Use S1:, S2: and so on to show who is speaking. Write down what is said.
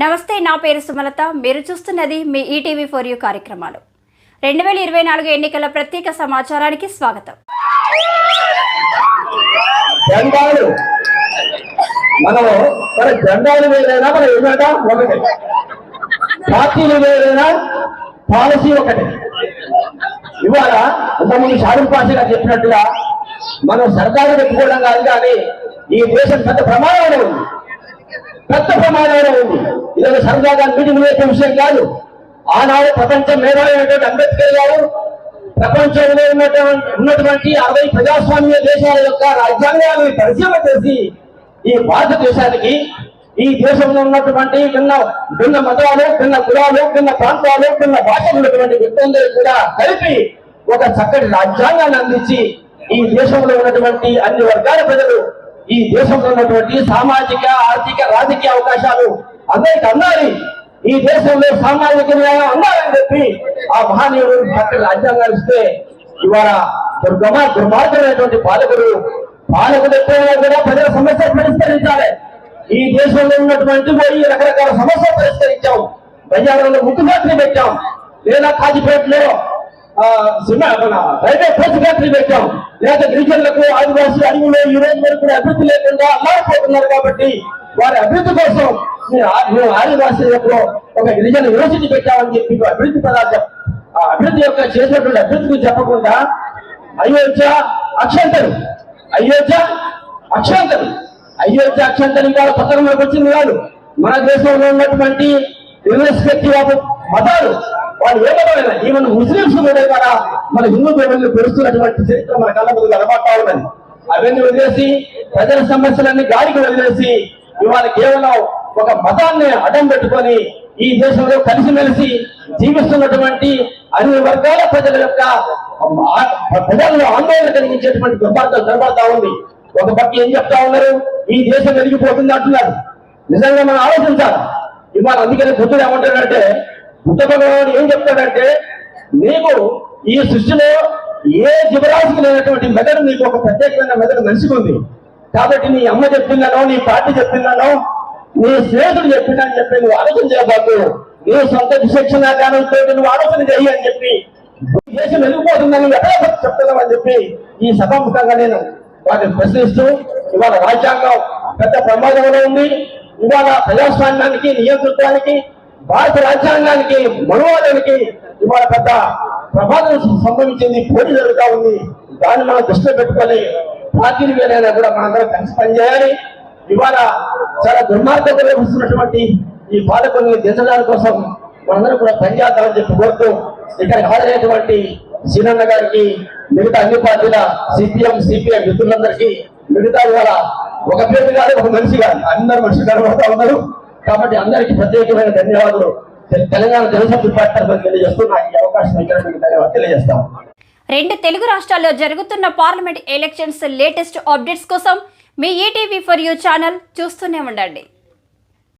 S1: నమస్తే నా పేరు సుమలత. మీరు చూస్తున్నది మీ ఈటీవీ ఫోర్ యూ కార్యక్రమాలు. రెండు వేల ఇరవై నాలుగు ఎన్నికల ప్రత్యేక సమాచారానికి స్వాగతం.
S2: జెండాలు. మనము మన జెండాలు వేరైనా మన ఏమైనా ఒకటి. పార్టీలు వేరైనా పాలసీ ఒకటి. ఇవాళ ఇంతకుముందు షారూఖ్ పాషా గారు చెప్పినట్టుగా మనం సర్దారు పెట్టుకోవడం కాదు కానీ ఈ దేశం పెద్ద ప్రమాదంలో ఉంది. పెద్ద ప్రమాదంలో ఉంది ఇదొక సరదాగా మీటింగ్ వేసే విషయం కాదు. ఆనాడు ప్రపంచ మేధావైనటువంటి అంబేద్కర్ గారు ప్రపంచంలో ఉన్నటువంటి ఉన్నటువంటి అరవై ప్రజాస్వామ్య దేశాల యొక్క రాజ్యాంగాన్ని పరిశీలన చేసి ఈ భారతదేశానికి ఈ దేశంలో ఉన్నటువంటి భిన్న భిన్న మతాలు భిన్న కులాలు భిన్న ప్రాంతాలు భిన్న భాషలు ఉన్నటువంటి వ్యక్తులందరూ కూడా కలిపి ఒక చక్కటి రాజ్యాంగాన్ని అందించి ఈ దేశంలో ఉన్నటువంటి అన్ని వర్గాల ప్రజలు ఈ దేశంలో ఉన్నటువంటి సామాజిక ఆర్థిక రాజకీయ అవకాశాలు అందరికి అందాలి. ఈ దేశంలో సామాజిక న్యాయం అందాలని చెప్పి ఆ మహానీయుడు చక్కటి రాజ్యాంగాలు ఇస్తే ఇవాళ దుర్గమ దుర్మార్గమైనటువంటి పాలకుడు పాలకుడు ఎప్పుడైనా కూడా ప్రజల సమస్యలు పరిష్కరించాలి. ఈ దేశంలో ఉన్నటువంటి పోయి రకరకాల సమస్యలు పరిష్కరించాం. బజార్లో ముక్కు ఫ్యాక్టరీ పెట్టాం. లేదా కాజీపేటలో రైల్వే కోచ్ ఫ్యాక్టరీ పెట్టాం. లేదా గిరిజనులకు ఆదివాసీ అడవుల్లో ఈ రోజు వరకు కూడా అభివృద్ధి లేకుండా అల్లాడిపోతున్నారు కాబట్టి వారి అభివృద్ధి కోసం మేము ఆదివాసీలకు ఒక గిరిజన యూనివర్సిటీ పెట్టామని చెప్పి అభివృద్ధి పదార్థం. ఆ అభివృద్ధి యొక్క చేసినటువంటి అభివృద్ధి చెప్పకుండా అయోధ్య అక్షంతలు. అయోధ్య అక్షంతలు. అయోధ్య అక్షంతలు కాదు పత్రంలోకి వచ్చింది కాదు. మన దేశంలో ఉన్నటువంటి యూనివర్సిటీ మతాలు. వాళ్ళు ఏమన్నా ఈవెన్ ముస్లింస్ కూడా కదా మన హిందూ దేవుళ్ళు పెరుస్తున్నటువంటి చరిత్ర మన కళ్ళ ముందు కనబడతా ఉన్నది. అవన్నీ వదిలేసి ప్రజల సమస్యలన్నీ గాలికి వదిలేసి ఇవాళ కేవలం ఒక మతాన్ని అడ్డం పెట్టుకొని ఈ దేశంలో కలిసిమెలిసి జీవిస్తున్నటువంటి అన్ని వర్గాల ప్రజల యొక్క ప్రజల్లో ఆందోళన కలిగించేటువంటి దుర్మార్గం కనబడతా ఉంది. ఒక పక్క ఏం చెప్తా ఉన్నారు? ఈ దేశం వెలిగిపోతుంది అంటున్నారు. నిజంగా మనం ఆలోచించాలి. ఇవాళ అందుకని బుద్ధుడు ఏమంటాడంటే బుద్ధ భగవానుడు ఏం చెప్తాడంటే నీకు ఈ సృష్టిలో ఏ జీవరాశికి లేనటువంటి మెదడు నీకు ఒక ప్రత్యేకమైన మెదడు మనిషికి ఉంది. కాబట్టి నీ అమ్మ చెప్పిందనో నీ పార్టీ చెప్పిందనో నీ స్నేహితుడు చెప్పిందని చెప్పి నువ్వు ఆలోచన చేయబాకు. నీ సొంత విశిక్షణ జ్ఞానంతో నువ్వు ఆలోచన చేయి అని చెప్పి దేశం వెళ్ళిపోతుందని ఎక్కడ చెప్తున్నామని చెప్పి ఈ సభాముఖంగా నేను వాటిని ప్రశ్నిస్తూ ఇవాళ రాజ్యాంగం పెద్ద ప్రమాదంలో ఉంది. ఇవాళ ప్రజాస్వామ్యానికి నియంతృత్వానికి భారత రాజ్యాంగానికి మనువాదానికి ఇవాళ పెద్ద ప్రమాదం సంభవించింది పోటీ జరుగుతూ ఉంది. దాన్ని మనం దృష్టిలో పెట్టుకొని పార్టీలు వేరైనా కూడా మనందరం కలిసి పనిచేయాలి. ఇవాళ చాలా దుర్మార్గంగా వస్తున్నటువంటి ఈ పాలకుల్ని దించడానికి కోసం మనందరం కూడా పనిచేద్దామని చెప్పి కోరుతూ ఇక్కడ హాజరైనటువంటి సీనన్న గారికి మిగతా అన్ని పార్టీల సిపిఎం సిపిఎం మిత్రులందరికీ మిగతా ఇవాళ ఒక పేరు కాదు ఒక మనిషి కాదు అందరు మనుషులు కనబడతా ఉన్నారు. కాబట్టి అందరికీ ప్రత్యేకమైన ధన్యవాదాలు. తెలంగాణ జనసభ్యుల పార్టీ తరఫున తెలియజేస్తూ ఈ అవకాశం ఇచ్చినందుకు ధన్యవాదాలు తెలియజేస్తాం
S1: రెండు తెలుగు రాష్ట్రాల్లో జరుగుతున్న పార్లమెంట్ ఎలక్షన్స్ లేటెస్ట్ అప్డేట్స్ కోసం మీ ఈటీవీ ఫర్ యూ ఛానల్ చూస్తూనే ఉండండి.